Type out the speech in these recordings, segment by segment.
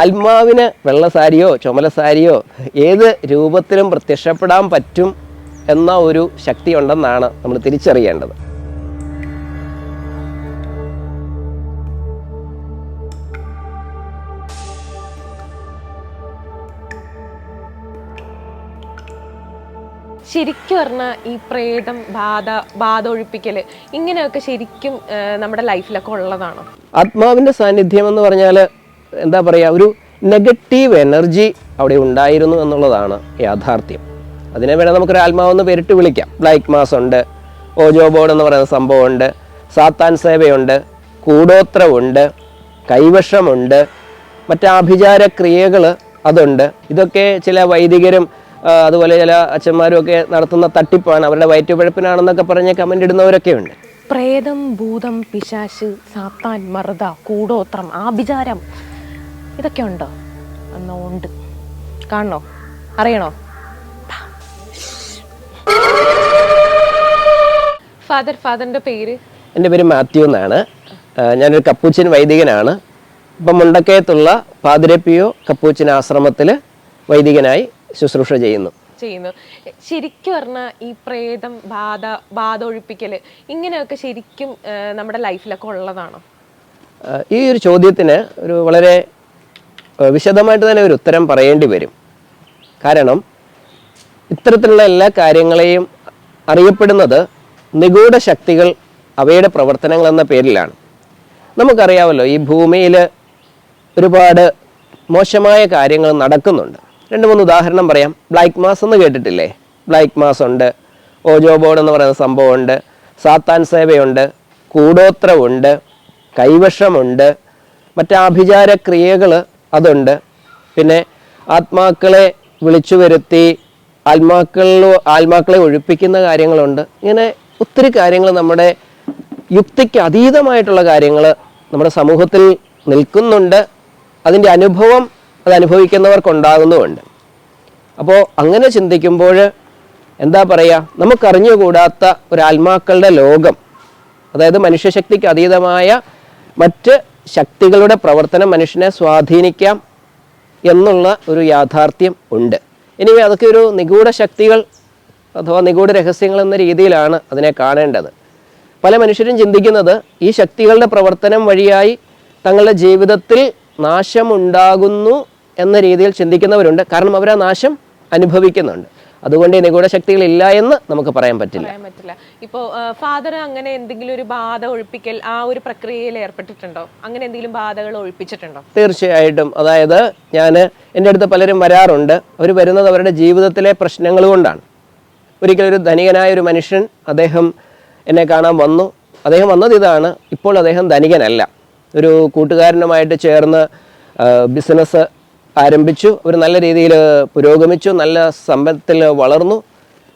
ആത്മാവിന് വെള്ള സാരിയോ ചുമല സാരിയോ ഏത് രൂപത്തിലും പ്രത്യക്ഷപ്പെടാൻ പറ്റും എന്ന ഒരു ശക്തി ഉണ്ടെന്നാണ് നമ്മൾ തിരിച്ചറിയേണ്ടത്. ശരിക്കും പറഞ്ഞാൽ ഈ പ്രേതം ബാധ ബാധ ഒഴിപ്പിക്കൽ ഇങ്ങനെയൊക്കെ ശരിക്കും നമ്മുടെ ലൈഫിലൊക്കെ ഉള്ളതാണോ? ആത്മാവിന്റെ സാന്നിധ്യം എന്ന് പറഞ്ഞാൽ എന്താ പറയുക ഒരു നെഗറ്റീവ് എനർജി അവിടെ ഉണ്ടായിരുന്നു എന്നുള്ളതാണ് യാഥാർത്ഥ്യം. അതിനെ വേണേൽ നമുക്കൊരു ആത്മാവെന്ന് പേരിട്ട് വിളിക്കാം. ബ്ലാക്ക് മാസ് ഉണ്ട് ഓജോ ബോർഡ് എന്ന് പറയുന്ന സംഭവമുണ്ട് സാത്താൻ സേവയുണ്ട് കൂടോത്രമുണ്ട് കൈവശമുണ്ട് മറ്റാഭിചാര ക്രിയകൾ അതുണ്ട്. ഇതൊക്കെ ചില വൈദികരും അതുപോലെ ചില അച്ഛന്മാരും ഒക്കെ നടത്തുന്ന തട്ടിപ്പാണ്. അവരുടെ വയറ്റുപഴപ്പിനാണെന്നൊക്കെ പറഞ്ഞ് കമന്റ് ഇടുന്നവരൊക്കെ ഉണ്ട്. പ്രേതം ഭൂതം പിശാശ് സാത്താൻ മർദ കൂടോത്രം ആഭിചാരം. ഇതൊക്കെ ഉണ്ടോ? എന്നാ ഉണ്ട്. കാണണോ? അറിയണോ? ഫാദർ ഫാദറിന്റെ പേര്? എന്റെ പേര് മാത്യു എന്നാണ്. ഞാനൊരു കപ്പൂച്ചിൻ വൈദികനാണ്. ഇപ്പം മുണ്ടക്കയത്തുള്ള പാതിരപ്പിയോ കപ്പൂച്ചിൻ ആശ്രമത്തിൽ വൈദികനായി ശുശ്രൂഷ ചെയ്യുന്നു. ചെയ്യുന്നു. ശരിക്കും പറഞ്ഞാൽ ഈ പ്രേതം ബാധ ബാധ ഒഴിപ്പിക്കൽ ഇങ്ങനെയൊക്കെ ശരിക്കും നമ്മുടെ ലൈഫിലൊക്കെ ഉള്ളതാണോ? ഈ ഒരു ചോദ്യത്തിന് ഒരു വളരെ വിശദമായിട്ട് തന്നെ ഒരു ഉത്തരം പറയേണ്ടി വരും. കാരണം ഇത്തരത്തിലുള്ള എല്ലാ കാര്യങ്ങളെയും അറിയപ്പെടുന്നത് നിഗൂഢ ശക്തികൾ അവയുടെ പ്രവർത്തനങ്ങൾ എന്ന പേരിലാണ്. നമുക്കറിയാമല്ലോ ഈ ഭൂമിയിൽ ഒരുപാട് മോശമായ കാര്യങ്ങൾ നടക്കുന്നുണ്ട്. രണ്ട് മൂന്ന് ഉദാഹരണം പറയാം. ബ്ലാക്ക് മാസ് എന്ന് കേട്ടിട്ടില്ലേ? ബ്ലാക്ക് മാസ് ഉണ്ട് ഓജോ ബോർഡ് എന്ന് പറയുന്ന സംഭവമുണ്ട് സാത്താൻ സേവയുണ്ട് കൂടോത്രമുണ്ട് കൈവശമുണ്ട് മറ്റാഭിചാര ക്രിയകൾ അതുണ്ട്. പിന്നെ ആത്മാക്കളെ വിളിച്ചു വരുത്തി ആത്മാക്കളിൽ ആത്മാക്കളെ ഒഴിപ്പിക്കുന്ന കാര്യങ്ങളുണ്ട്. ഇങ്ങനെ ഒത്തിരി കാര്യങ്ങൾ നമ്മുടെ യുക്തിക്ക് അതീതമായിട്ടുള്ള കാര്യങ്ങൾ നമ്മുടെ സമൂഹത്തിൽ നിൽക്കുന്നുണ്ട്. അതിന്റെ അനുഭവം അത് അനുഭവിക്കുന്നവർക്കുണ്ടാകുന്നുമുണ്ട്. അപ്പോൾ അങ്ങനെ ചിന്തിക്കുമ്പോൾ എന്താ പറയുക നമുക്കറിഞ്ഞുകൂടാത്ത ഒരു ആത്മാക്കളുടെ ലോകം അതായത് മനുഷ്യശക്തിക്ക് അതീതമായ മറ്റ് ശക്തികളുടെ പ്രവർത്തനം മനുഷ്യനെ സ്വാധീനിക്കാം എന്നുള്ള ഒരു യാഥാർത്ഥ്യം ഉണ്ട്. ഇനി അതൊക്കെ ഒരു നിഗൂഢ ശക്തികൾ അഥവാ നിഗൂഢ രഹസ്യങ്ങൾ എന്ന രീതിയിലാണ് അതിനെ കാണേണ്ടത്. പല മനുഷ്യരും ചിന്തിക്കുന്നത് ഈ ശക്തികളുടെ പ്രവർത്തനം വഴിയായി തങ്ങളുടെ ജീവിതത്തിൽ നാശമുണ്ടാകുന്നു എന്ന രീതിയിൽ ചിന്തിക്കുന്നവരുണ്ട്. കാരണം അവർ ആ നാശം അനുഭവിക്കുന്നുണ്ട്. അതുകൊണ്ട് നിഗൂഢ ശക്തികൾ ഇല്ല എന്ന് നമുക്ക് പറയാൻ പറ്റില്ല. പറയാൻ പറ്റില്ല. ഇപ്പോ ഫാദർ അങ്ങനെ എന്തെങ്കിലും ഒരു ബാധ ഒഴിപ്പിക്കൽ ആ ഒരു പ്രക്രിയയിൽ ഏർപ്പെട്ടിട്ടുണ്ടോ? അങ്ങനെ എന്തെങ്കിലും ബാധകൾ ഒഴിപ്പിച്ചിട്ടുണ്ടോ? തീർച്ചയായിട്ടും. അതായത് ഞാൻ എന്റെ അടുത്ത് പലരും വരാറുണ്ട്. അവർ വരുന്നത് അവരുടെ ജീവിതത്തിലെ പ്രശ്നങ്ങൾ കൊണ്ടാണ്. ഒരിക്കലും ഒരു ധനികനായ ഒരു മനുഷ്യൻ അദ്ദേഹം എന്നെ കാണാൻ വന്നു. അദ്ദേഹം വന്നത് ഇതാണ്. ഇപ്പോൾ അദ്ദേഹം ധനികനല്ല. ഒരു കൂട്ടുകാരനുമായിട്ട് ചേർന്ന് ബിസിനസ് ആരംഭിച്ചു അവർ നല്ല രീതിയിൽ പുരോഗമിച്ചു നല്ല സമ്പത്തിൽ വളർന്നു.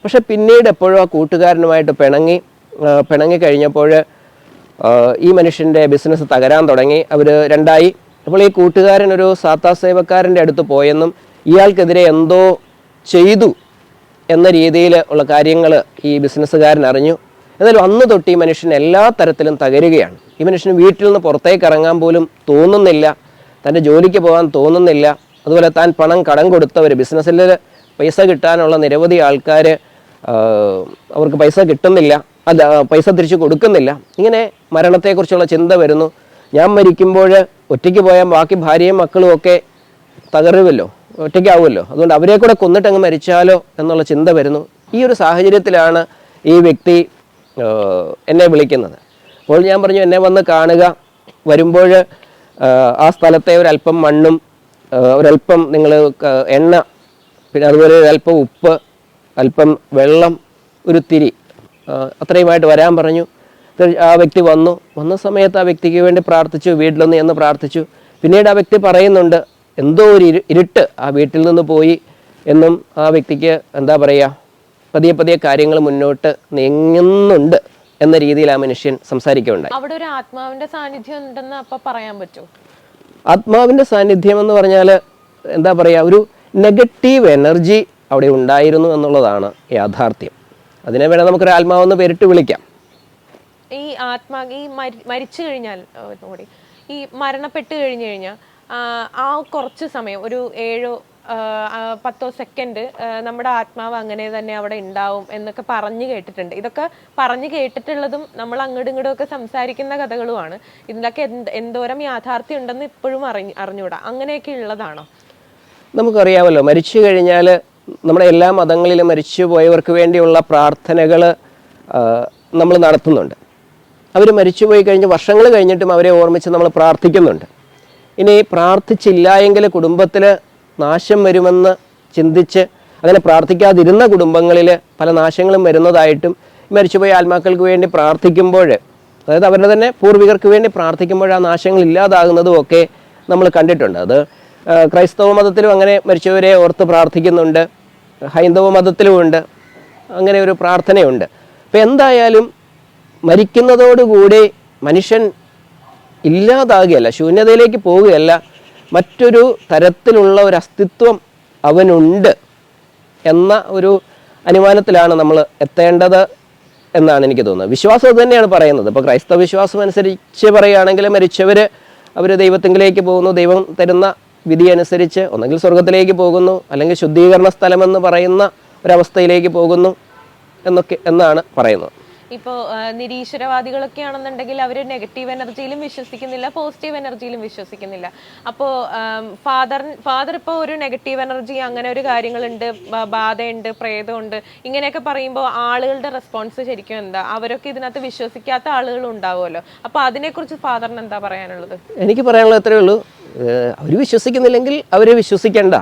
പക്ഷെ പിന്നീട് എപ്പോഴും ആ കൂട്ടുകാരനുമായിട്ട് പിണങ്ങി പിണങ്ങി കഴിഞ്ഞപ്പോൾ ഈ മനുഷ്യന്റെ ബിസിനസ് തകരാൻ തുടങ്ങി. അവർ രണ്ടായി. അപ്പോൾ ഈ കൂട്ടുകാരൻ ഒരു സാത്താ സേവക്കാരന്റെ അടുത്ത് പോയെന്നും ഇയാൾക്കെതിരെ എന്തോ ചെയ്തു എന്ന രീതിയിൽ ഉള്ള കാര്യങ്ങൾ ഈ ബിസിനസ്സുകാരൻ അറിഞ്ഞു. എന്നാലും അന്ന് തൊട്ട് ഈ മനുഷ്യൻ എല്ലാ തരത്തിലും തകരുകയാണ്. ഈ മനുഷ്യന് വീട്ടിൽ നിന്ന് പുറത്തേക്ക് ഇറങ്ങാൻ പോലും തോന്നുന്നില്ല. തന്റെ ജോലിക്ക് പോകാൻ തോന്നുന്നില്ല. അതുപോലെ താൻ പണം കടം കൊടുത്തവർ ബിസിനസ്സിൽ പൈസ കിട്ടാനുള്ള നിരവധി ആൾക്കാർ അവർക്ക് പൈസ കിട്ടുന്നില്ല. അല്ല പൈസ തിരിച്ചു കൊടുക്കുന്നില്ല. ഇങ്ങനെ മരണത്തെക്കുറിച്ചുള്ള ചിന്ത വരുന്നു. ഞാൻ മരിക്കുമ്പോൾ ഒറ്റയ്ക്ക് പോയാൽ ബാക്കി ഭാര്യയും മക്കളും ഒക്കെ തകരുമല്ലോ ഒറ്റയ്ക്കാവുമല്ലോ. അതുകൊണ്ട് അവരെ കൂടെ കൊന്നിട്ട് അങ്ങ് മരിച്ചാലോ എന്നുള്ള ചിന്ത വരുന്നു. ഈ ഒരു സാഹചര്യത്തിലാണ് ഈ വ്യക്തി എന്നെ വിളിക്കുന്നത്. അപ്പോൾ ഞാൻ പറഞ്ഞു എന്നെ വന്ന് കാണുക. വരുമ്പോൾ ആ സ്ഥലത്തെ ഒരല്പം മണ്ണും ഒരല്പം നിങ്ങൾ എണ്ണ പിന്നെ അതുപോലെ ഒരല്പം ഉപ്പ് അല്പം വെള്ളം ഒരു തിരി അത്രയുമായിട്ട് വരാൻ പറഞ്ഞു. ആ വ്യക്തി വന്നു. വന്ന സമയത്ത് ആ വ്യക്തിക്ക് വേണ്ടി പ്രാർത്ഥിച്ചു വീട്ടിലൊന്ന് എന്ന് പ്രാർത്ഥിച്ചു. പിന്നീട് ആ വ്യക്തി പറയുന്നുണ്ട് എന്തോ ഒരു ഇരു ഇരുട്ട് ആ വീട്ടിൽ നിന്ന് പോയി എന്നും ആ വ്യക്തിക്ക് എന്താ പറയുക പതിയെ പതിയെ കാര്യങ്ങൾ മുന്നോട്ട് നീങ്ങുന്നുണ്ട് എന്ന രീതിയിൽ ആ മനുഷ്യൻ സംസാരിക്കുകയുണ്ടായി. അവിടെ ഒരു ആത്മാവിന്റെ സാന്നിധ്യം ഉണ്ടെന്ന് അപ്പൊ പറയാൻ പറ്റുമോ ആത്മാവിന്റെ സാന്നിധ്യം എന്ന് പറഞ്ഞാൽ എന്താ പറയുക ഒരു നെഗറ്റീവ് എനർജി അവിടെ ഉണ്ടായിരുന്നു എന്നുള്ളതാണ് യാഥാർത്ഥ്യം. അതിനെ വേണേൽ നമുക്കൊരു ആത്മാവെന്ന് പേരിട്ട് വിളിക്കാം. ഈ ആത്മാ ഈ മരിച്ചു കഴിഞ്ഞാൽ ഈ മരണപ്പെട്ട് കഴിഞ്ഞു കഴിഞ്ഞാൽ ആ, കുറച്ച് സമയം ഒരു ഏഴോ പത്തോ സെക്കൻഡ് നമ്മുടെ ആത്മാവ് അങ്ങനെ തന്നെ അവിടെ ഉണ്ടാവും എന്നൊക്കെ പറഞ്ഞു കേട്ടിട്ടുണ്ട്. ഇതൊക്കെ പറഞ്ഞു കേട്ടിട്ടുള്ളതും നമ്മൾ അങ്ങോട്ടും ഇങ്ങോട്ടും ഒക്കെ സംസാരിക്കുന്ന കഥകളുമാണ്. ഇതിലൊക്കെ എന്ത് എന്തോരം യാഥാർത്ഥ്യം ഉണ്ടെന്ന് ഇപ്പോഴും അറിഞ്ഞു അറിഞ്ഞുകൂടാ. അങ്ങനെയൊക്കെ ഉള്ളതാണോ? നമുക്കറിയാമല്ലോ മരിച്ചു കഴിഞ്ഞാൽ നമ്മുടെ എല്ലാ മതങ്ങളിലും മരിച്ചു പോയവർക്ക് വേണ്ടിയുള്ള പ്രാർത്ഥനകൾ നമ്മൾ നടത്തുന്നുണ്ട്. അവർ മരിച്ചുപോയി കഴിഞ്ഞ് വർഷങ്ങൾ കഴിഞ്ഞിട്ടും അവരെ ഓർമ്മിച്ച് നമ്മൾ പ്രാർത്ഥിക്കുന്നുണ്ട്. ഇനി പ്രാർത്ഥിച്ചില്ല എങ്കിൽ കുടുംബത്തിൽ നാശം വരുമെന്ന് ചിന്തിച്ച് അങ്ങനെ പ്രാർത്ഥിക്കാതിരുന്ന കുടുംബങ്ങളിൽ പല നാശങ്ങളും വരുന്നതായിട്ടും മരിച്ചുപോയ ആത്മാക്കൾക്ക് വേണ്ടി പ്രാർത്ഥിക്കുമ്പോൾ അതായത് അവരുടെ തന്നെ പൂർവികർക്ക് വേണ്ടി പ്രാർത്ഥിക്കുമ്പോൾ ആ നാശങ്ങൾ ഇല്ലാതാകുന്നതും ഒക്കെ നമ്മൾ കണ്ടിട്ടുണ്ട്. അത് ക്രൈസ്തവ മതത്തിലും അങ്ങനെ മരിച്ചവരെ ഓർത്ത് പ്രാർത്ഥിക്കുന്നുണ്ട്. ഹൈന്ദവ മതത്തിലുമുണ്ട് അങ്ങനെ ഒരു പ്രാർത്ഥനയുണ്ട്. അപ്പം എന്തായാലും മരിക്കുന്നതോടുകൂടി മനുഷ്യൻ ഇല്ലാതാകുകയല്ല ശൂന്യതയിലേക്ക് പോവുകയല്ല മറ്റൊരു തരത്തിലുള്ള ഒരു അസ്തിത്വം അവനുണ്ട് എന്ന ഒരു അനുമാനത്തിലാണ് നമ്മൾ എത്തേണ്ടത് എന്നാണ് എനിക്ക് തോന്നുന്നത്. വിശ്വാസം അത് തന്നെയാണ് പറയുന്നത്. ഇപ്പോൾ ക്രൈസ്തവ വിശ്വാസം അനുസരിച്ച് പറയുകയാണെങ്കിൽ മരിച്ചവർ അവർ ദൈവത്തിങ്കിലേക്ക് പോകുന്നു. ദൈവം തരുന്ന വിധി അനുസരിച്ച് ഒന്നെങ്കിൽ സ്വർഗത്തിലേക്ക് പോകുന്നു. അല്ലെങ്കിൽ ശുദ്ധീകരണ സ്ഥലമെന്ന് പറയുന്ന ഒരവസ്ഥയിലേക്ക് പോകുന്നു എന്നൊക്കെ എന്നാണ് പറയുന്നത്. ഇപ്പോൾ നിരീശ്വരവാദികളൊക്കെ ആണെന്നുണ്ടെങ്കിൽ അവർ നെഗറ്റീവ് എനർജിയിലും വിശ്വസിക്കുന്നില്ല പോസിറ്റീവ് എനർജിയിലും വിശ്വസിക്കുന്നില്ല. അപ്പോൾ ഫാദർ ഫാദർ ഇപ്പോൾ ഒരു നെഗറ്റീവ് എനർജി അങ്ങനെ ഒരു കാര്യങ്ങളുണ്ട് ബാധയുണ്ട് പ്രേതമുണ്ട്. ഇങ്ങനെയൊക്കെ പറയുമ്പോൾ ആളുകളുടെ റെസ്പോൺസ് ശരിക്കും എന്താ? അവരൊക്കെ ഇതിനകത്ത് വിശ്വസിക്കാത്ത ആളുകൾ ഉണ്ടാവുമല്ലോ. അപ്പോൾ അതിനെക്കുറിച്ച് ഫാദറിന് എന്താ പറയാനുള്ളത്? എനിക്ക് പറയാനുള്ളത് അത്രേ ഉള്ളൂ. അവർ വിശ്വസിക്കുന്നില്ലെങ്കിൽ അവർ വിശ്വസിക്കേണ്ട.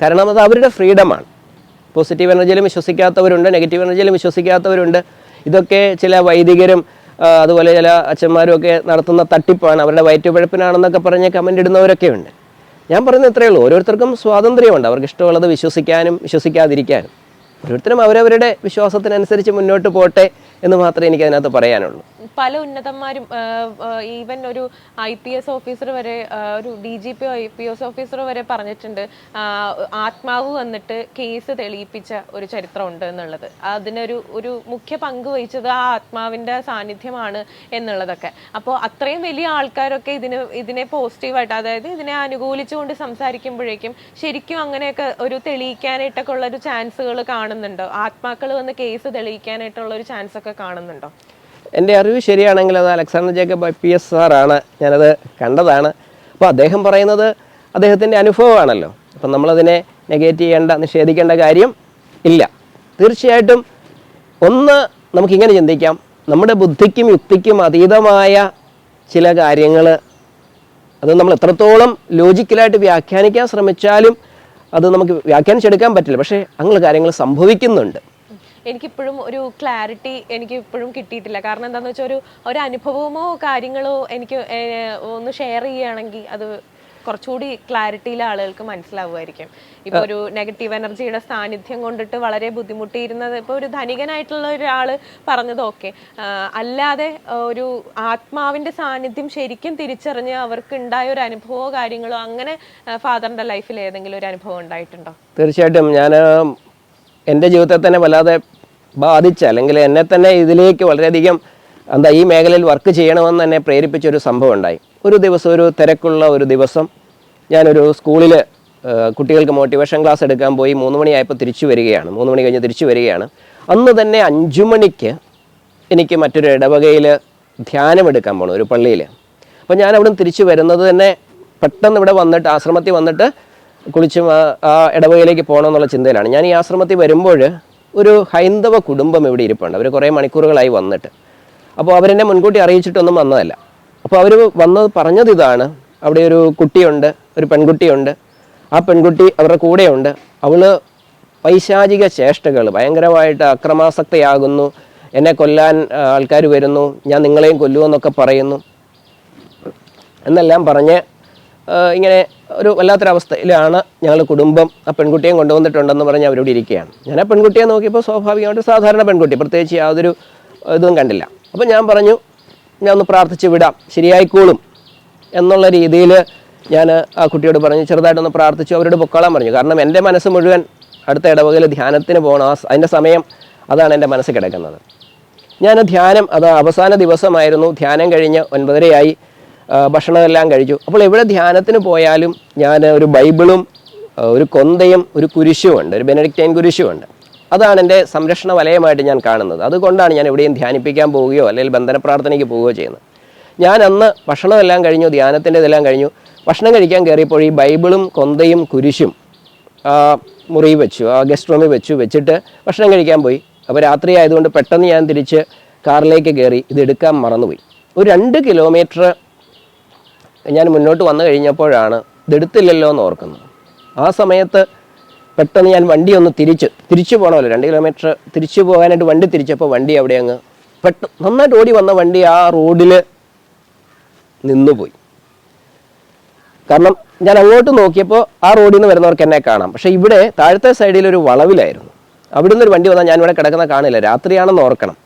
കാരണം അത് അവരുടെ ഫ്രീഡമാണ് പോസിറ്റീവ് എനർജിയിലും വിശ്വസിക്കാത്തവരുണ്ട് നെഗറ്റീവ് എനർജിയിലും വിശ്വസിക്കാത്തവരുണ്ട്. ഇതൊക്കെ ചില വൈദികരും അതുപോലെ ചില അച്ഛന്മാരും ഒക്കെ നടത്തുന്ന തട്ടിപ്പാണ്. അവരുടെ വയറ്റുപഴപ്പിനാണെന്നൊക്കെ പറഞ്ഞ് കമന്റ് ഇടുന്നവരൊക്കെ ഉണ്ട്. ഞാൻ പറയുന്നത് ഇത്രയേ ഉള്ളൂ. ഓരോരുത്തർക്കും സ്വാതന്ത്ര്യമുണ്ട്. അവർക്ക് ഇഷ്ടമുള്ളത് വിശ്വസിക്കാനും വിശ്വസിക്കാതിരിക്കാനും. ഓരോരുത്തരും അവരവരുടെ വിശ്വാസത്തിനനുസരിച്ച് മുന്നോട്ട് പോട്ടെ എന്ന് മാത്രമേ എനിക്ക് അതിനകത്ത് പറയാനുള്ളൂ. പല ഉന്നതന്മാരും ഈവൻ ഒരു ഐ പി എസ് ഓഫീസർ വരെ ഒരു D G P I P S officer വരെ പറഞ്ഞിട്ടുണ്ട് ആത്മാവ് വന്നിട്ട് കേസ് തെളിയിപ്പിച്ച ഒരു ചരിത്രമുണ്ട് എന്നുള്ളത്. അതിനൊരു ഒരു മുഖ്യ പങ്ക് വഹിച്ചത് ആ ആത്മാവിന്റെ സാന്നിധ്യമാണ് എന്നുള്ളതൊക്കെ. അപ്പോൾ അത്രയും വലിയ ആൾക്കാരൊക്കെ ഇതിന് ഇതിനെ പോസിറ്റീവായിട്ട് അതായത് ഇതിനെ അനുകൂലിച്ചുകൊണ്ട് സംസാരിക്കുമ്പോഴേക്കും ശരിക്കും അങ്ങനെയൊക്കെ ഒരു തെളിയിക്കാനായിട്ടൊക്കെ ഉള്ള ഒരു ചാൻസുകൾ കാണുന്നുണ്ടോ? ആത്മാക്കൾ വന്ന് കേസ് തെളിയിക്കാനായിട്ടുള്ള ഒരു ചാൻസ് ഒക്കെ കാണുന്നുണ്ടോ? എന്റെ അറിവ് ശരിയാണെങ്കിൽ അത് Alexander Jacob I P S സാറാണ് ഞാനത് കണ്ടതാണ്. അപ്പോൾ അദ്ദേഹം പറയുന്നത് അദ്ദേഹത്തിന്റെ അനുഭവമാണല്ലോ. അപ്പം നമ്മളതിനെ നെഗേറ്റ് ചെയ്യേണ്ട നിഷേധിക്കേണ്ട കാര്യം ഇല്ല. തീർച്ചയായിട്ടും ഒന്ന് നമുക്കിങ്ങനെ ചിന്തിക്കാം. നമ്മുടെ ബുദ്ധിക്കും യുക്തിക്കും അതീതമായ ചില കാര്യങ്ങൾ അത് നമ്മൾ എത്രത്തോളം ലോജിക്കലായിട്ട് വ്യാഖ്യാനിക്കാൻ ശ്രമിച്ചാലും അത് നമുക്ക് വ്യാഖ്യാനിച്ചെടുക്കാൻ പറ്റില്ല. പക്ഷേ അങ്ങനെ കാര്യങ്ങൾ സംഭവിക്കുന്നുണ്ട്. എനിക്കിപ്പോഴും ഒരു ക്ലാരിറ്റി എനിക്ക് ഇപ്പോഴും കിട്ടിയിട്ടില്ല. കാരണം എന്താണെന്ന് വെച്ചാൽ ഒരു ഒരു അനുഭവമോ കാര്യങ്ങളോ എനിക്ക് ഒന്ന് ഷെയർ ചെയ്യുകയാണെങ്കിൽ അത് കുറച്ചുകൂടി ക്ലാരിറ്റിയിൽ ആളുകൾക്ക് മനസ്സിലാവുമായിരിക്കും. ഇപ്പൊ ഒരു നെഗറ്റീവ് എനർജിയുടെ സാന്നിധ്യം കൊണ്ടിട്ട് വളരെ ബുദ്ധിമുട്ടിയിരുന്നത് ഇപ്പൊ ഒരു ധനികനായിട്ടുള്ള ഒരാൾ പറഞ്ഞത് ഓക്കെ അല്ലാതെ ഒരു ആത്മാവിന്റെ സാന്നിധ്യം ശരിക്കും തിരിച്ചറിഞ്ഞ് അവർക്ക് ഉണ്ടായ ഒരു അനുഭവമോ കാര്യങ്ങളോ അങ്ങനെ ഫാദറിന്റെ ലൈഫിൽ ഏതെങ്കിലും ഒരു അനുഭവം ഉണ്ടായിട്ടുണ്ടോ? തീർച്ചയായിട്ടും. ഞാൻ എന്റെ ജീവിതത്തെ തന്നെ വല്ലാതെ ബാധിച്ച അല്ലെങ്കിൽ എന്നെ തന്നെ ഇതിലേക്ക് വളരെയധികം എന്താ ഈ മേഖലയിൽ വർക്ക് ചെയ്യണമെന്ന് എന്നെ പ്രേരിപ്പിച്ച ഒരു സംഭവം ഉണ്ടായി. ഒരു ദിവസം ഒരു തിരക്കുള്ള ഒരു ദിവസം ഞാനൊരു സ്കൂളിൽ കുട്ടികൾക്ക് മോട്ടിവേഷൻ ക്ലാസ് എടുക്കാൻ പോയി മൂന്ന് മണിയായപ്പോൾ തിരിച്ചു വരികയാണ്. മൂന്ന് മണി കഴിഞ്ഞ് തിരിച്ചു വരികയാണ്. അന്ന് തന്നെ അഞ്ചു മണിക്ക് എനിക്ക് മറ്റൊരു ഇടവകയിൽ ധ്യാനം എടുക്കാൻ പോകണം ഒരു പള്ളിയിൽ. അപ്പോൾ ഞാൻ അവിടെ തിരിച്ചു വരുന്നത് തന്നെ പെട്ടെന്ന് ഇവിടെ വന്നിട്ട് ആശ്രമത്തിൽ വന്നിട്ട് കുളിച്ചും ആ ഇടവകയിലേക്ക് പോകണം എന്നുള്ള ചിന്തയിലാണ്. ഞാൻ ഈ ആശ്രമത്തിൽ വരുമ്പോൾ ഒരു ഹൈന്ദവ കുടുംബം ഇവിടെ ഇരിപ്പുണ്ട്. അവർ കുറേ മണിക്കൂറുകളായി വന്നിട്ട്. അപ്പോൾ അവരെന്നെ മുൻകൂട്ടി അറിയിച്ചിട്ടൊന്നും വന്നതല്ല. അപ്പോൾ അവർ വന്നത് പറഞ്ഞത് ഇതാണ്. അവിടെ ഒരു കുട്ടിയുണ്ട് ഒരു പെൺകുട്ടിയുണ്ട്. ആ പെൺകുട്ടി അവരുടെ കൂടെയുണ്ട്. അവൾ പൈശാചിക ചേഷ്ടകൾ ഭയങ്കരമായിട്ട് അക്രമാസക്തയാകുന്നു. എന്നെ കൊല്ലാൻ ആൾക്കാർ വരുന്നു. ഞാൻ നിങ്ങളെയും കൊല്ലുമെന്നൊക്കെ പറയുന്നു. എന്നെല്ലാം പറഞ്ഞ് ഇങ്ങനെ ഒരു വല്ലാത്തൊരവസ്ഥയിലാണ് ഞങ്ങൾ കുടുംബം ആ പെൺകുട്ടിയെ കൊണ്ടുവന്നിട്ടുണ്ടെന്ന് പറഞ്ഞ് അവരോട് ഇരിക്കുകയാണ്. ഞാൻ ആ പെൺകുട്ടിയെ നോക്കിയപ്പോൾ സ്വാഭാവികമായിട്ട് സാധാരണ പെൺകുട്ടി പ്രത്യേകിച്ച് യാതൊരു ഇതും കണ്ടില്ല. അപ്പോൾ ഞാൻ പറഞ്ഞു ഞാൻ ഒന്ന് പ്രാർത്ഥിച്ച് വിടാം ശരിയായിക്കോളും എന്നുള്ള രീതിയിൽ ഞാൻ ആ കുട്ടിയോട് പറഞ്ഞു ചെറുതായിട്ടൊന്ന് പ്രാർത്ഥിച്ചു അവരോട് പൊക്കോളാൻ പറഞ്ഞു. കാരണം എന്റെ മനസ്സ് മുഴുവൻ അടുത്ത ഇടവകയിൽ ധ്യാനത്തിന് പോകണം. ആ അതിന്റെ സമയം അതാണ് എന്റെ മനസ്സ് കിടക്കുന്നത്. ഞാൻ ധ്യാനം അത് അവസാന ദിവസമായിരുന്നു. ധ്യാനം കഴിഞ്ഞ് ഒൻപതരയായി. ഭക്ഷണമെല്ലാം കഴിച്ചു. അപ്പോൾ എവിടെ ധ്യാനത്തിന് പോയാലും ഞാൻ ഒരു ബൈബിളും ഒരു കൊന്തയും ഒരു കുരിശുമുണ്ട് ഒരു ബെനഡിക്റ്റൈൻ കുരിശുമുണ്ട്. അതാണ് എന്റെ സംരക്ഷണ വലയമായിട്ട് ഞാൻ കാണുന്നത്. അതുകൊണ്ടാണ് ഞാൻ എവിടെയും ധ്യാനിപ്പിക്കാൻ പോവുകയോ അല്ലെങ്കിൽ ബന്ധന പ്രാർത്ഥനയ്ക്ക് പോവുകയോ ചെയ്യുന്നത്. ഞാൻ അന്ന് ഭക്ഷണമെല്ലാം കഴിഞ്ഞു ധ്യാനത്തിന്റെ ഇതെല്ലാം കഴിഞ്ഞു. ഭക്ഷണം കഴിക്കാൻ കയറിയപ്പോൾ ഈ ബൈബിളും കൊന്തയും കുരിശും മുറി വെച്ചു ആ ഗസ്റ്റ് റൂമിൽ വെച്ചു വെച്ചിട്ട് ഭക്ഷണം കഴിക്കാൻ പോയി. അപ്പോൾ രാത്രി ആയതുകൊണ്ട് പെട്ടെന്ന് ഞാൻ തിരിച്ച് കാറിലേക്ക് കയറി ഇതെടുക്കാൻ മറന്നുപോയി. ഒരു രണ്ട് കിലോമീറ്റർ ഞാൻ മുന്നോട്ട് വന്നു കഴിഞ്ഞപ്പോഴാണ് ഇതെടുത്തില്ലല്ലോ എന്ന് ഓർക്കുന്നത്. ആ സമയത്ത് പെട്ടെന്ന് ഞാൻ വണ്ടി ഒന്ന് തിരിച്ച് തിരിച്ചു പോകണമല്ലോ രണ്ട് കിലോമീറ്റർ തിരിച്ചു പോകാനായിട്ട് വണ്ടി തിരിച്ചപ്പോൾ വണ്ടി അവിടെ അങ്ങ് പെട്ടെന്ന് നന്നായിട്ട് ഓടി വന്ന വണ്ടി ആ റോഡിൽ നിന്നുപോയി. കാരണം ഞാൻ അങ്ങോട്ട് നോക്കിയപ്പോൾ ആ റോഡിൽ നിന്ന് വരുന്നവർക്ക് എന്നെ കാണാം. പക്ഷേ ഇവിടെ താഴത്തെ സൈഡിൽ ഒരു വളവിലായിരുന്നു. അവിടുന്ന് ഒരു വണ്ടി വന്നാൽ ഞാൻ ഇവിടെ കിടക്കുന്ന കാണില്ല. രാത്രിയാണെന്ന് ഓർക്കണം.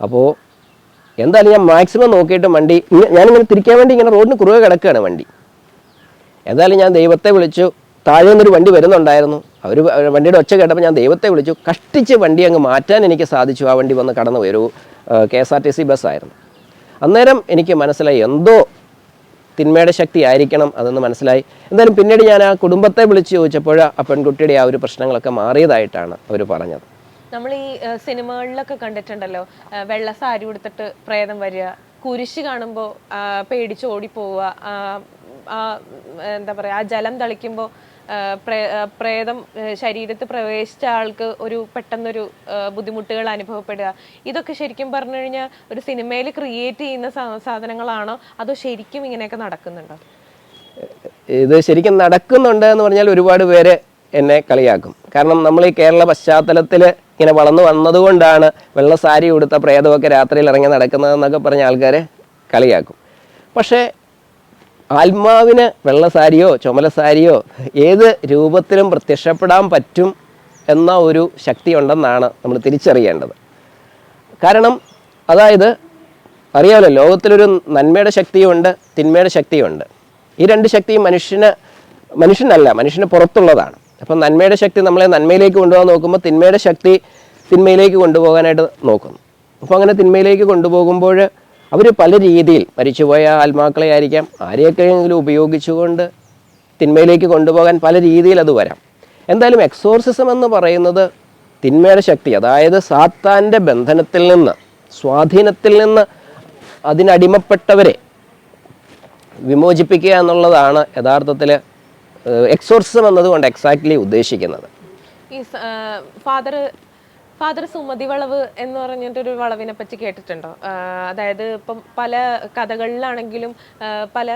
അപ്പോൾ എന്തായാലും ഞാൻ മാക്സിമം നോക്കിയിട്ട് വണ്ടി ഞാനിങ്ങനെ തിരിക്കാൻ വേണ്ടി ഇങ്ങനെ റോഡിന് കുറുകെ കിടക്കുകയാണ് വണ്ടി. എന്തായാലും ഞാൻ ദൈവത്തെ വിളിച്ചു. താഴെ നിന്നൊരു വണ്ടി വരുന്നുണ്ടായിരുന്നു. അവർ വണ്ടിയുടെ ഒച്ച കേട്ടപ്പോൾ ഞാൻ ദൈവത്തെ വിളിച്ചു. കഷ്ടിച്ച് വണ്ടി അങ്ങ് മാറ്റാൻ എനിക്ക് സാധിച്ചു. ആ വണ്ടി വന്ന് കടന്നു ഒരു K S R T C ബസ്സായിരുന്നു അന്നേരം എനിക്ക് മനസ്സിലായി എന്തോ തിന്മയുടെ ശക്തി ആയിരിക്കണം അതെന്ന് മനസ്സിലായി. എന്തായാലും പിന്നീട് ഞാൻ ആ കുടുംബത്തെ വിളിച്ച് ചോദിച്ചപ്പോൾ ആ പെൺകുട്ടിയുടെ ആ ഒരു പ്രശ്നങ്ങളൊക്കെ മാറിയതായിട്ടാണ് അവർ പറഞ്ഞത്. നമ്മൾ ഈ സിനിമകളിലൊക്കെ കണ്ടിട്ടുണ്ടല്ലോ വെള്ള സാരി ഉടുത്തിട്ട് പ്രേതം വരിക കുരിശ് കാണുമ്പോൾ പേടിച്ച് ഓടിപ്പോവുക എന്താ പറയുക ആ ജലം തളിക്കുമ്പോൾ പ്രേതം ശരീരത്ത് പ്രവേശിച്ച ആൾക്ക് ഒരു പെട്ടെന്നൊരു ബുദ്ധിമുട്ടുകൾ അനുഭവപ്പെടുക. ഇതൊക്കെ ശരിക്കും പറഞ്ഞു കഴിഞ്ഞാൽ ഒരു സിനിമയിൽ ക്രിയേറ്റ് ചെയ്യുന്ന സാധനങ്ങളാണോ? അതോ ശരിക്കും ഇങ്ങനെയൊക്കെ നടക്കുന്നുണ്ടോ? ഇത് ശരിക്കും നടക്കുന്നുണ്ട് എന്ന് പറഞ്ഞാൽ ഒരുപാട് പേര് എന്നെ കളിയാക്കും. കാരണം നമ്മൾ ഈ കേരള പശ്ചാത്തലത്തിൽ ഇങ്ങനെ വളർന്നു വന്നതുകൊണ്ടാണ് വെള്ള സാരി ഉടുത്ത പ്രേതമൊക്കെ രാത്രിയിൽ ഇറങ്ങി നടക്കുന്നതെന്നൊക്കെ പറഞ്ഞ ആൾക്കാരെ കളിയാക്കും. പക്ഷേ ആത്മാവിന് വെള്ള സാരിയോ ചുമല സാരിയോ ഏത് രൂപത്തിലും പ്രത്യക്ഷപ്പെടാൻ പറ്റും എന്ന ഒരു ശക്തി ഉണ്ടെന്നാണ് നമ്മൾ തിരിച്ചറിയേണ്ടത്. കാരണം അതായത് അറിയാമല്ലോ ലോകത്തിലൊരു നന്മയുടെ ശക്തിയുണ്ട് തിന്മയുടെ ശക്തിയുണ്ട്. ഈ രണ്ട് ശക്തിയും മനുഷ്യന് മനുഷ്യനല്ല മനുഷ്യന് പുറത്തുള്ളതാണ്. അപ്പം നന്മയുടെ ശക്തി നമ്മളെ നന്മയിലേക്ക് കൊണ്ടുപോകാൻ നോക്കുമ്പോൾ തിന്മയുടെ ശക്തി തിന്മയിലേക്ക് കൊണ്ടുപോകാനായിട്ട് നോക്കുന്നു. അപ്പോൾ അങ്ങനെ തിന്മയിലേക്ക് കൊണ്ടുപോകുമ്പോൾ അവർ പല രീതിയിൽ മരിച്ചുപോയ ആത്മാക്കളെ ആയിരിക്കാം. ആരെയൊക്കെയെങ്കിലും ഉപയോഗിച്ചുകൊണ്ട് തിന്മയിലേക്ക് കൊണ്ടുപോകാൻ പല രീതിയിൽ അത് വരാം. എന്തായാലും എക്സോർസിസം എന്ന് പറയുന്നത് തിന്മയുടെ ശക്തി അതായത് സാത്താന്റെ ബന്ധനത്തിൽ നിന്ന് സ്വാധീനത്തിൽ നിന്ന് അതിനടിമപ്പെട്ടവരെ വിമോചിപ്പിക്കുക എന്നുള്ളതാണ് യഥാർത്ഥത്തിൽ എക്സോർസിസം എന്നതുകൊണ്ട് എക്സാക്ട്ലി ഉദ്ദേശിക്കുന്നത്. ഫാദർ ഫാദർ സുമതി വളവ് എന്ന് പറഞ്ഞിട്ടൊരു വളവിനെ പറ്റി കേട്ടിട്ടുണ്ടോ? അതായത് ഇപ്പം പല കഥകളിലാണെങ്കിലും പല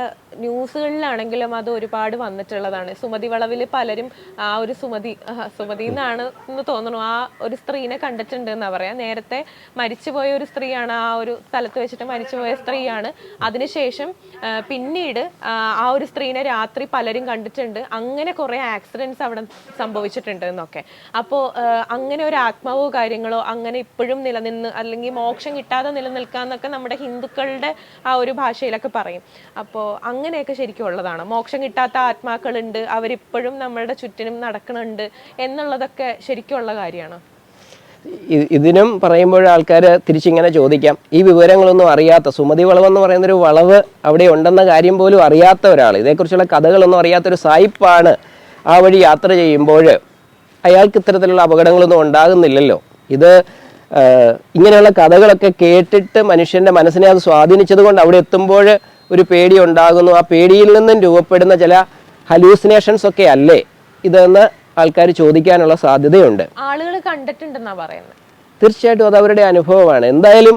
ന്യൂസുകളിലാണെങ്കിലും അത് ഒരുപാട് വന്നിട്ടുള്ളതാണ്. സുമതി വളവിൽ പലരും ആ ഒരു സുമതി സുമതി എന്നാണ് എന്ന് തോന്നുന്നു ആ ഒരു സ്ത്രീനെ കണ്ടിട്ടുണ്ട് എന്നാ പറയാ. നേരത്തെ മരിച്ചുപോയ ഒരു സ്ത്രീയാണ് ആ ഒരു സ്ഥലത്ത് വെച്ചിട്ട് മരിച്ചുപോയ സ്ത്രീയാണ്. അതിനുശേഷം പിന്നീട് ആ ഒരു സ്ത്രീനെ രാത്രി പലരും കണ്ടിട്ടുണ്ട്. അങ്ങനെ കുറെ ആക്സിഡന്റ്സ് അവിടെ സംഭവിച്ചിട്ടുണ്ട് എന്നൊക്കെ. അപ്പോൾ അങ്ങനെ ഒരു ആത്മാവോ കാര്യങ്ങളോ അങ്ങനെ ഇപ്പോഴും നിലനിന്ന് അല്ലെങ്കിൽ മോക്ഷം കിട്ടാതെ നിലനിൽക്കാന്നൊക്കെ നമ്മുടെ ഹിന്ദുക്കളുടെ ആ ഒരു ഭാഷയിലൊക്കെ പറയും. അപ്പോൾ അങ്ങനെയൊക്കെ ശരിക്കും ഉള്ളതാണ്. മോക്ഷം കിട്ടാത്ത ആത്മാക്കളുണ്ട്. അവരിപ്പോഴും നമ്മളുടെ ചുറ്റിനും നടക്കുന്നുണ്ട് എന്നുള്ളതൊക്കെ ശരിക്കുള്ള കാര്യമാണ്. ഇതിനും പറയുമ്പോൾ ആൾക്കാർ തിരിച്ചിങ്ങനെ ചോദിക്കാം. ഈ വിവരങ്ങളൊന്നും അറിയാത്ത സുമതി വളവ് എന്ന് പറയുന്ന ഒരു വളവ് അവിടെ ഉണ്ടെന്ന കാര്യം പോലും അറിയാത്ത ഒരാൾ ഇതേക്കുറിച്ചുള്ള കഥകളൊന്നും അറിയാത്തൊരു സായിപ്പാണ് ആ വഴി യാത്ര ചെയ്യുമ്പോൾ അയാൾക്ക് ഇത്തരത്തിലുള്ള അപകടങ്ങളൊന്നും ഉണ്ടാകുന്നില്ലല്ലോ. ഇത് ഇങ്ങനെയുള്ള കഥകളൊക്കെ കേട്ടിട്ട് മനുഷ്യന്റെ മനസ്സിനെ അത് സ്വാധീനിച്ചത് കൊണ്ട് അവിടെ എത്തുമ്പോൾ ഒരു പേടി ഉണ്ടാകുന്നു. ആ പേടിയിൽ നിന്നും രൂപപ്പെടുന്ന ചില ഹലൂസിനേഷൻസ് ഒക്കെ അല്ലേ? ഇതെന്ന് ആൾക്കാർ ചോദിക്കാനുള്ള സാധ്യതയുണ്ട്. ആളുകൾ കണ്ടിട്ടുണ്ടെന്നാ പറയുന്നത് തീർച്ചയായിട്ടും അത് അവരുടെ അനുഭവമാണ്. എന്തായാലും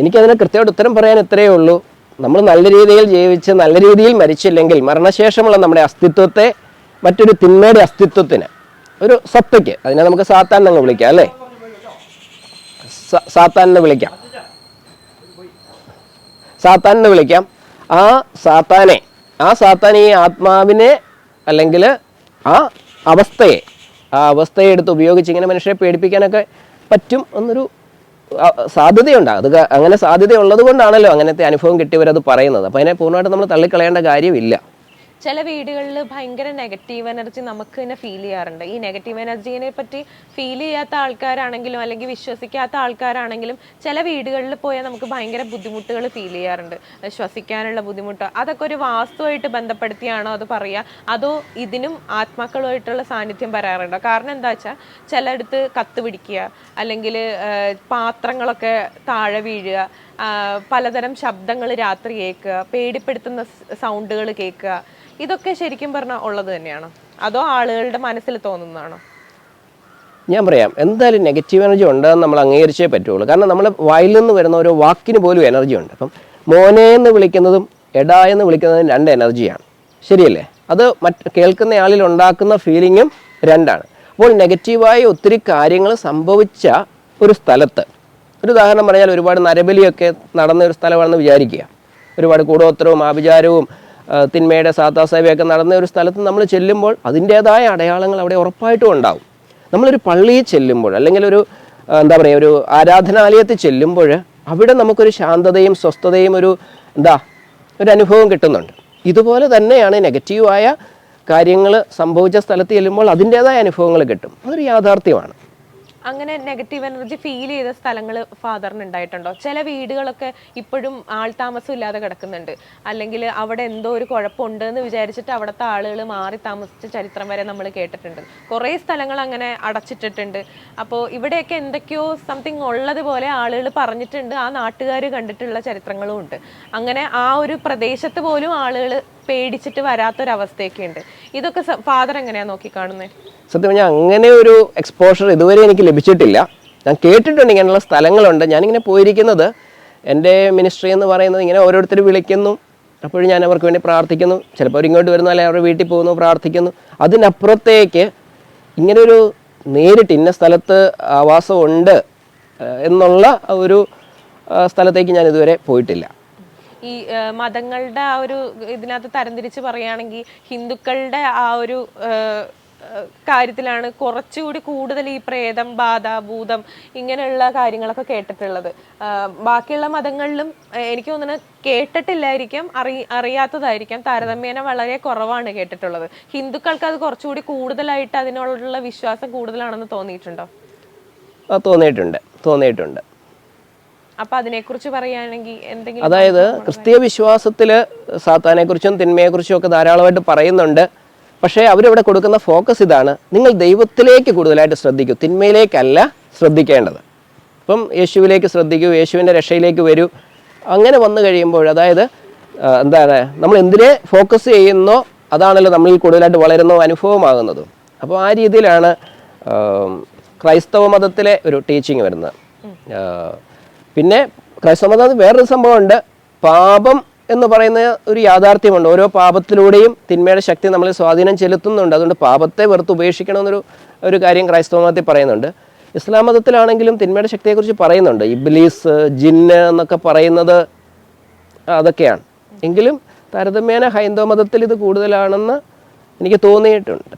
എനിക്കതിന് കൃത്യമായിട്ട് ഉത്തരം പറയാൻ ഇത്രയേ ഉള്ളൂ. നമ്മൾ നല്ല രീതിയിൽ ജീവിച്ച് നല്ല രീതിയിൽ മരിച്ചില്ലെങ്കിൽ മരണശേഷമുള്ള നമ്മുടെ അസ്തിത്വത്തെ മറ്റൊരു തിന്മയുടെ അസ്തിത്വത്തിന് ഒരു സത്തയ്ക്ക് അതിനെ നമുക്ക് സാത്താൻ എന്ന് വിളിക്കാം അല്ലേ? സാത്താൻ എന്ന് വിളിക്കാം. സാത്താൻ എന്ന് വിളിക്കാം. ആ സാത്താനെ ആ സാത്താൻ ഈ ആത്മാവിനെ അല്ലെങ്കിൽ ആ അവസ്ഥയെ ആ അവസ്ഥയെ എടുത്ത് ഉപയോഗിച്ച് ഇങ്ങനെ മനുഷ്യരെ പേടിപ്പിക്കാനൊക്കെ പറ്റും എന്നൊരു സാധ്യതയുണ്ട്. അത് അങ്ങനെ സാധ്യത ഉള്ളത് കൊണ്ടാണല്ലോ അങ്ങനത്തെ അനുഭവം കിട്ടിയവരത് പറയുന്നത്. അപ്പോൾ അതിനെ പൂർണമായിട്ട് നമ്മൾ തള്ളിക്കളയേണ്ട കാര്യമില്ല. ചില വീടുകളിൽ ഭയങ്കര നെഗറ്റീവ് എനർജി നമുക്ക് തന്നെ ഫീൽ ചെയ്യാറുണ്ട്. ഈ നെഗറ്റീവ് എനർജീനെ പറ്റി ഫീൽ ചെയ്യാത്ത ആൾക്കാരാണെങ്കിലും അല്ലെങ്കിൽ വിശ്വസിക്കാത്ത ആൾക്കാരാണെങ്കിലും ചില വീടുകളിൽ പോയാൽ നമുക്ക് ഭയങ്കര ബുദ്ധിമുട്ടുകൾ ഫീൽ ചെയ്യാറുണ്ട്. ശ്വസിക്കാനുള്ള ബുദ്ധിമുട്ട് അതൊക്കെ ഒരു വാസ്തുവായിട്ട് ബന്ധപ്പെടുത്തിയാണോ അത് പറയുക അതോ ഇതിനും ആത്മാക്കളുമായിട്ടുള്ള സാന്നിധ്യം വരാറുണ്ടോ? കാരണം എന്താ വെച്ചാൽ ചിലയിടത്ത് കത്ത് പിടിക്കുക അല്ലെങ്കിൽ പാത്രങ്ങളൊക്കെ താഴെ വീഴുക പലതരം ശബ്ദങ്ങൾ രാത്രി കേൾക്കുക പേടിപ്പെടുത്തുന്ന സൗണ്ടുകൾ കേൾക്കുക. ഇതൊക്കെ ശരിക്കും പറഞ്ഞാൽ ഉള്ളത് തന്നെയാണോ. അതോ ആളുകളുടെ മനസ്സിൽ തോന്നുന്നതാണോ? ഞാൻ പറയാം. എന്തായാലും നെഗറ്റീവ് എനർജി ഉണ്ടെന്ന് നമ്മൾ അംഗീകരിച്ചേ പറ്റുള്ളൂ. കാരണം നമ്മൾ വായിൽ നിന്ന് വരുന്ന ഓരോ വാക്കിന് പോലും എനർജി ഉണ്ട്. അപ്പം മോനെ എന്ന് വിളിക്കുന്നതും എടാ എന്ന് വിളിക്കുന്നതും രണ്ട് എനർജിയാണ് ശരിയല്ലേ? അത് മറ്റ് കേൾക്കുന്ന ആളിൽ ഉണ്ടാക്കുന്ന ഫീലിങ്ങും രണ്ടാണ്. അപ്പോൾ നെഗറ്റീവായ ഒത്തിരി കാര്യങ്ങൾ സംഭവിച്ച ഒരു സ്ഥലത്ത് ഒരു ഉദാഹരണം പറഞ്ഞാൽ ഒരുപാട് നരബലിയൊക്കെ നടന്ന ഒരു സ്ഥലമാണെന്ന് വിചാരിക്കുക. ഒരുപാട് കൂടോത്രവും ആഭിചാരവും തിന്മയുടെ സാത്താസേവയൊക്കെ നടന്ന ഒരു സ്ഥലത്ത് നമ്മൾ ചെല്ലുമ്പോൾ അതിന്റേതായ അടയാളങ്ങൾ അവിടെ ഉറപ്പായിട്ടും ഉണ്ടാവും. നമ്മളൊരു പള്ളിയിൽ ചെല്ലുമ്പോൾ അല്ലെങ്കിൽ ഒരു എന്താ പറയുക ഒരു ആരാധനാലയത്തിൽ ചെല്ലുമ്പോൾ അവിടെ നമുക്കൊരു ശാന്തതയും സ്വസ്ഥതയും ഒരു എന്താ ഒരു അനുഭവം കിട്ടുന്നുണ്ട്. ഇതുപോലെ തന്നെയാണ് നെഗറ്റീവായ കാര്യങ്ങൾ സംഭവിച്ച സ്ഥലത്ത് ചെല്ലുമ്പോൾ അതിന്റേതായ അനുഭവങ്ങൾ കിട്ടും. അതൊരു യാഥാർത്ഥ്യമാണ്. അങ്ങനെ നെഗറ്റീവ് എനർജി ഫീൽ ചെയ്ത സ്ഥലങ്ങൾ ഫാദറിന് ഉണ്ടായിട്ടുണ്ടോ? ചില വീടുകളൊക്കെ ഇപ്പോഴും ആൾ താമസം ഇല്ലാതെ കിടക്കുന്നുണ്ട്. അല്ലെങ്കിൽ അവിടെ എന്തോ ഒരു കുഴപ്പമുണ്ട് എന്ന് വിചാരിച്ചിട്ട് അവിടുത്തെ ആളുകൾ മാറി താമസിച്ച ചരിത്രം വരെ നമ്മൾ കേട്ടിട്ടുണ്ട്. കുറേ സ്ഥലങ്ങൾ അങ്ങനെ അടച്ചിട്ടിട്ടുണ്ട്. അപ്പോൾ ഇവിടെയൊക്കെ എന്തൊക്കെയോ സംതിങ് ഉള്ളതുപോലെ ആളുകൾ പറഞ്ഞിട്ടുണ്ട്. ആ നാട്ടുകാർ കണ്ടിട്ടുള്ള ചരിത്രങ്ങളും ഉണ്ട്. അങ്ങനെ ആ ഒരു പ്രദേശത്ത് പോലും ആളുകൾ പേടിച്ചിട്ട് വരാത്തൊരവസ്ഥയൊക്കെ ഉണ്ട് ഇതൊക്കെ ഫാദർ എങ്ങനെയാ നോക്കിക്കാണുന്നത് സത്യം പറഞ്ഞാൽ അങ്ങനെ ഒരു എക്സ്പോഷർ ഇതുവരെ എനിക്ക് ലഭിച്ചിട്ടില്ല. ഞാൻ കേട്ടിട്ടുണ്ട് ഇങ്ങനെയുള്ള സ്ഥലങ്ങളുണ്ട്. ഞാനിങ്ങനെ പോയിരിക്കുന്നത് എന്റെ മിനിസ്ട്രി എന്ന് പറയുന്നത് ഇങ്ങനെ ഓരോരുത്തർ വിളിക്കുന്നു. അപ്പോഴും ഞാൻ അവർക്ക് വേണ്ടി പ്രാർത്ഥിക്കുന്നു. ചിലപ്പോൾ അവരിങ്ങോട്ട് വരുന്നു അല്ലെങ്കിൽ അവരുടെ വീട്ടിൽ പോകുന്നു പ്രാർത്ഥിക്കുന്നു. അതിനപ്പുറത്തേക്ക് ഇങ്ങനൊരു നേരിട്ട് ഇന്ന സ്ഥലത്ത് ആവാസമുണ്ട് എന്നുള്ള ഒരു സ്ഥലത്തേക്ക് ഞാൻ ഇതുവരെ പോയിട്ടില്ല. ഈ മതങ്ങളുടെ ആ ഒരു ഇതിനകത്ത് തരംതിരിച്ച് പറയുകയാണെങ്കിൽ ഹിന്ദുക്കളുടെ ആ ഒരു കാര്യത്തിലാണ് കുറച്ചുകൂടി കൂടുതൽ ഈ പ്രേതം ബാധ ഭൂതം ഇങ്ങനെയുള്ള കാര്യങ്ങളൊക്കെ കേട്ടിട്ടുള്ളത്. ബാക്കിയുള്ള മതങ്ങളിലും എനിക്ക് തോന്നുന്നത് കേട്ടിട്ടില്ലായിരിക്കാം അറി അറിയാത്തതായിരിക്കാം. താരതമ്യേന വളരെ കുറവാണ് കേട്ടിട്ടുള്ളത്. ഹിന്ദുക്കൾക്ക് അത് കുറച്ചുകൂടി കൂടുതലായിട്ട് അതിനോടുള്ള വിശ്വാസം കൂടുതലാണെന്ന് തോന്നിയിട്ടുണ്ടോ? തോന്നിയിട്ടുണ്ട്. തോന്നിയിട്ടുണ്ട്. അപ്പൊ അതിനെക്കുറിച്ച് പറയുകയാണെങ്കിൽ എന്തെങ്കിലും അതായത് ക്രിസ്തീയ വിശ്വാസത്തിൽ സാത്താനെക്കുറിച്ചും തിന്മയെക്കുറിച്ചും ഒക്കെ ധാരാളമായിട്ട് പറയുന്നുണ്ട്. പക്ഷേ അവരിവിടെ കൊടുക്കുന്ന ഫോക്കസ് ഇതാണ്. നിങ്ങൾ ദൈവത്തിലേക്ക് കൂടുതലായിട്ട് ശ്രദ്ധിക്കൂ. തിന്മയിലേക്കല്ല ശ്രദ്ധിക്കേണ്ടത്. ഇപ്പം യേശുവിലേക്ക് ശ്രദ്ധിക്കൂ യേശുവിന്റെ രക്ഷയിലേക്ക് വരൂ. അങ്ങനെ വന്നു കഴിയുമ്പോൾ അതായത് എന്താണ് നമ്മൾ എന്തിനെ ഫോക്കസ് ചെയ്യുന്നോ അതാണല്ലോ നമ്മളിൽ കൂടുതലായിട്ട് വളരുന്നോ അനുഭവമാകുന്നതും. അപ്പോൾ ആ രീതിയിലാണ് ക്രൈസ്തവ മതത്തിലെ ഒരു ടീച്ചിങ് വരുന്നത്. പിന്നെ ക്രൈസ്തവ മതം വേറൊരു സംഭവമുണ്ട്. പാപം എന്ന് പറയുന്ന ഒരു യാഥാർത്ഥ്യമുണ്ട്. ഓരോ പാപത്തിലൂടെയും തിന്മയുടെ ശക്തി നമ്മളെ സ്വാധീനം ചെലുത്തുന്നുണ്ട്. അതുകൊണ്ട് പാപത്തെ വെറുത്ത് ഉപേക്ഷിക്കണമെന്നൊരു ഒരു കാര്യം ക്രൈസ്തവ മതത്തിൽ പറയുന്നുണ്ട്. ഇസ്ലാം മതത്തിലാണെങ്കിലും തിന്മയുടെ ശക്തിയെക്കുറിച്ച് പറയുന്നുണ്ട്. ഇബ്ലീസ് ജിന്ന് എന്നൊക്കെ പറയുന്നത് അതൊക്കെയാണ്. എങ്കിലും താരതമ്യേന ഹൈന്ദവ മതത്തിൽ ഇത് കൂടുതലാണെന്ന് എനിക്ക് തോന്നിയിട്ടുണ്ട്.